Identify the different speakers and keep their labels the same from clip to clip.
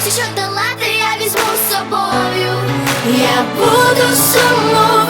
Speaker 1: все, що долати, я візьму з собою. Я буду сумувати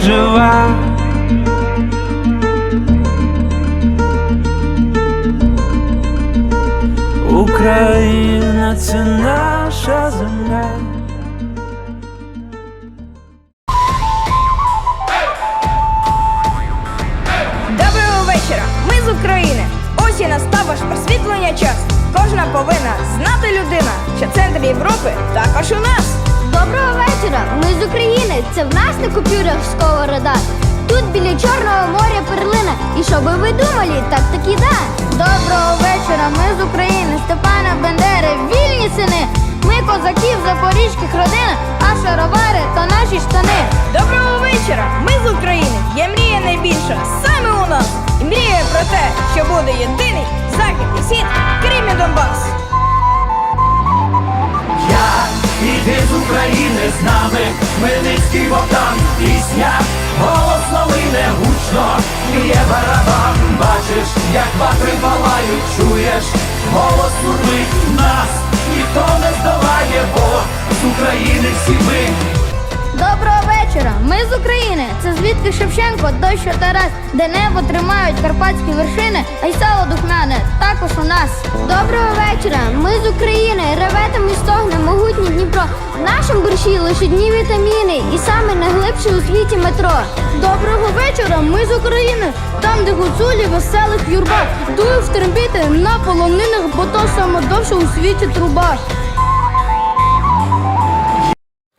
Speaker 2: навіки жива. Україна це наша земля.
Speaker 3: Доброго вечора! Ми з України. Ось і настав ваш просвітлення час. Кожна повинна знати людина, що центр Європи також у нас.
Speaker 1: Доброго вечора! Ми з України. Це в нас на купюрах сковорода. Тут біля Чорного моря перлина. І що би ви думали, так таки да. Доброго вечора! Ми з України, Степана Бендери, вільні сини. Ми козаків запорізьких
Speaker 2: Хмельницький Богдан, пісня, голос новине гучно, є барабан, бачиш, як батри палають, чуєш, голос сурмить нас, ніхто не здолає, бо з України всі ми.
Speaker 1: Доброго вечора! Ми з України. Це звідки Шевченко, дощ Тарас, де небо тримають карпатські вершини, а й сало духмяне також у нас. Доброго вечора! Ми з України. Реве там і стогне могутній Дніпро. В нашому борщі лише дні вітаміни і саме найглибше у світі метро. Доброго вечора! Ми з України. Там, де гуцулі веселих юрба, дують в трембіти на полонинах, бо то саме довше у світі труба.